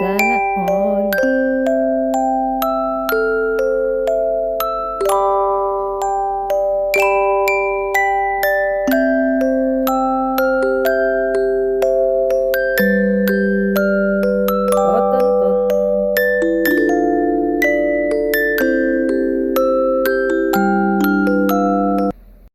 네.